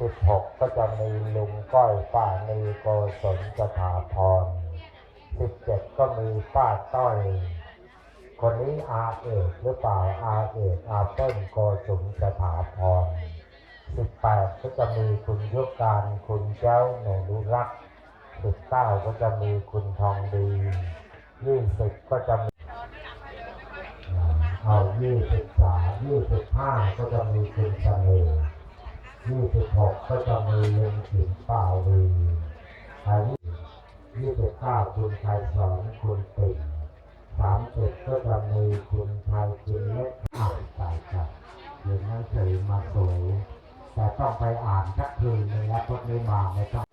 สิบหกก็จะมีลุงก้อยป้านีโกศลสถาพรสิบเจ็ดก็มีป้าต้อย คนนี้อาเอกหรือเปล่าอาเอกอาเปิ้ลโกสุมสถาพรสิบแปดก็จะมีคุณยุการคุณเจ้าหนูรุรักสิบเก้าก็จะมีคุณทองดียี่สิบก็จะมีเอายี่สิบสามยี่สิบห้าก็จะมีคุณเสน่ห์ ยี่สิบหกก็จะมีลุงถินป่าวีอายุยี่สิบห้าคุณชายสอนคุณติ่งสามสิบก็จะมีคุณชายคุณเล็กอ่านใส่ครับเรียนหนังสือมาสวยแต่ต้องไปอ่านสักคืนนึงแล้วพวกนี้มาไม่ต้อง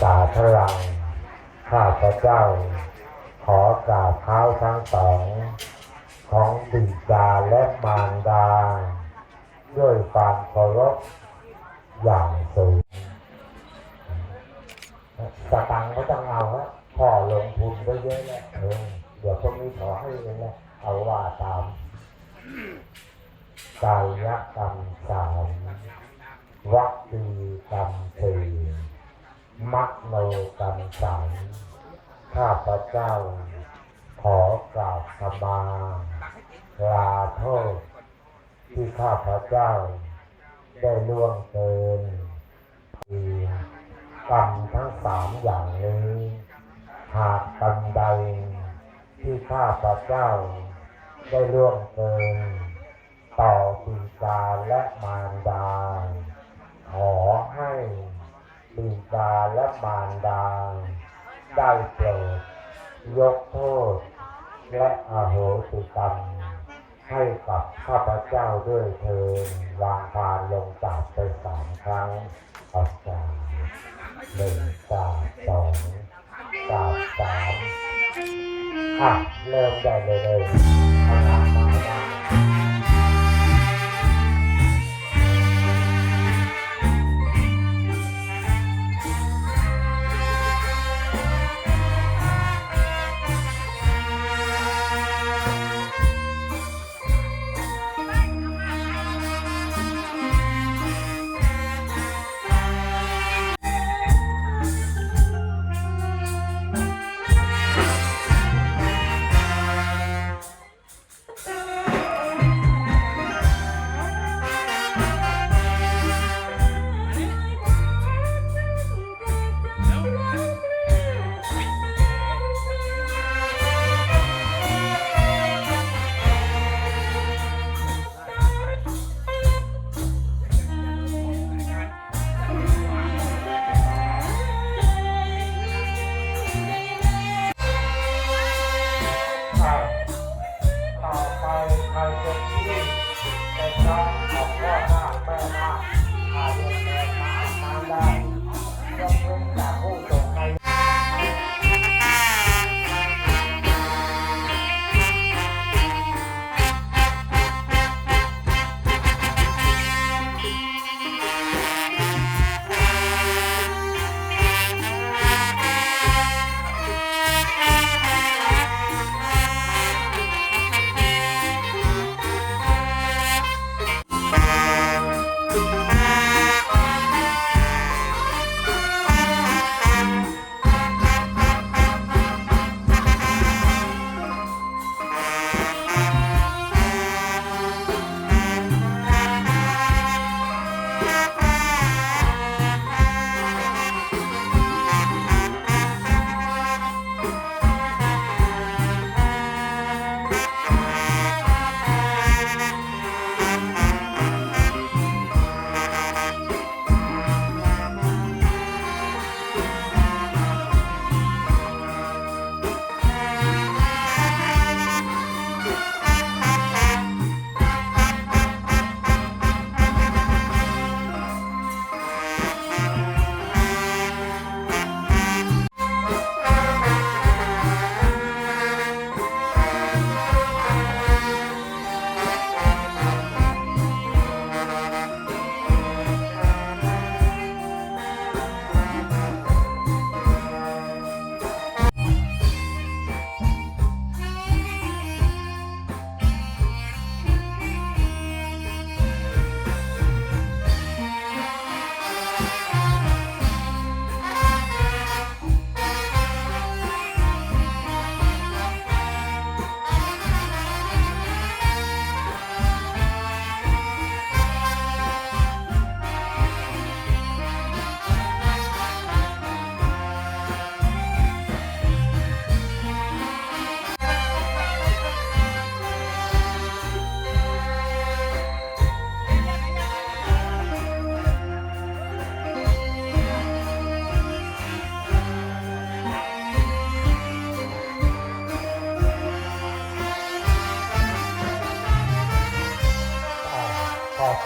สาธรังข้าพเจ้า อกราบเท้าทั้งสองของบิดาและมารดา ด้วยความเคารพอย่างสูงสตังก็ต้องเอาฮะพ่อลงทุนก็เยอะแล้วเออเดี๋ยวพวกนี้ขอให้เลยนะเอาว่าตามกายกรรมสามวัจีกรรมสี่มัคโนกรรมสาม ข้าพระเจ้า ขอกราบขมาลาโทษ ที่ข้าพระเจ้า ได้ล่วงเกินกรรมทั้งสามอย่างนี้ หากกรรมใด ที่ข้าพระเจ้า ได้ล่วงเกิน ต่อปีกาและมารดา ขอให้ปีกาและมารดา ได้โปรดยกโทษ และอาโหสิกรรม ให้กับข้าพเจ้าด้วยเทินวางพานลงจากไปสามครั้งออกจากหนึ่งสามสองสามสามอะเริ่มได้เลยเลยอาน้ำมา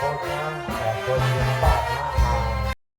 朝天海阔天抱